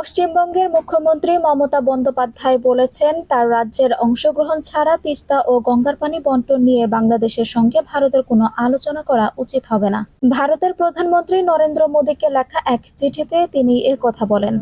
পশ্চিমবঙ্গের মুখ্যমন্ত্রী মমতা বন্দ্যোপাধ্যায় বলেছেন, তার রাজ্যের অংশগ্রহণ ছাড়া তিস্তা ও গঙ্গার পানি বন্টন নিয়ে বাংলাদেশের সঙ্গে ভারতের কোনো আলোচনা করা উচিত হবে না। ভারতের প্রধানমন্ত্রী নরেন্দ্র মোদীকে লেখা এক চিঠিতে তিনি কথা বলেন।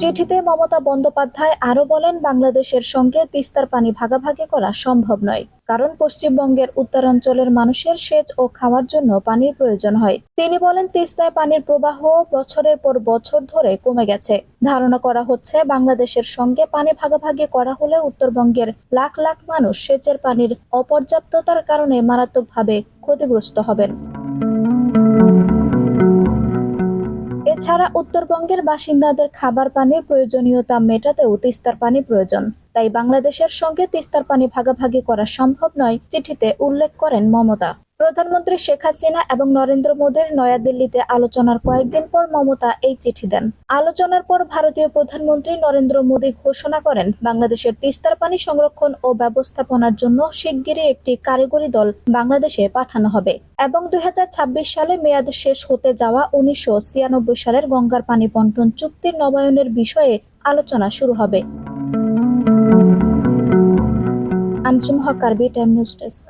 চিঠিতে মমতা বন্দ্যোপাধ্যায় আরও বলেন, বাংলাদেশের সঙ্গে তিস্তার পানি ভাগাভাগি করা সম্ভব নয়, কারণ পশ্চিমবঙ্গের উত্তরাঞ্চলের মানুষের সেচ ও খাওয়ার জন্য পানির প্রয়োজন হয়। তিনি বলেন, তিস্তায় পানির প্রবাহ বছরের পর বছর ধরে কমে গেছে। ধারণা করা হচ্ছে, বাংলাদেশের সঙ্গে পানি ভাগাভাগি করা হলে উত্তরবঙ্গের লাখ লাখ মানুষ সেচের পানির অপর্যাপ্ততার কারণে মারাত্মকভাবে ক্ষতিগ্রস্ত হবেন। এছাড়া উত্তরবঙ্গের বাসিন্দাদের খাবার পানির প্রয়োজনীয়তা মেটাতেও তিস্তার পানি প্রয়োজন। তাই বাংলাদেশের সঙ্গে তিস্তার পানি ভাগাভাগি করা সম্ভব নয়, চিঠিতে উল্লেখ করেন মমতা। প্রধানমন্ত্রী শেখ হাসিনা এবং নরেন্দ্র মোদীর নয়াদিল্লিতে আলোচনার কয়েকদিন পর মমতা এই চিঠি দেন। আলোচনার পর ভারতীয় প্রধানমন্ত্রী নরেন্দ্র মোদী ঘোষণা করেন, বাংলাদেশের তিস্তার পানি সংরক্ষণ ও ব্যবস্থাপনার জন্য শিগগিরই একটি কারিগরি দল বাংলাদেশে পাঠানো হবে এবং দুই হাজার ছাব্বিশ সালে মেয়াদ শেষ হতে যাওয়া উনিশশো ছিয়ানব্বই সালের গঙ্গার পানি বন্টন চুক্তির নবায়নের বিষয়ে আলোচনা শুরু হবে। আঞ্জুম হক আরবি টাইম নিউজ ডেস্ক।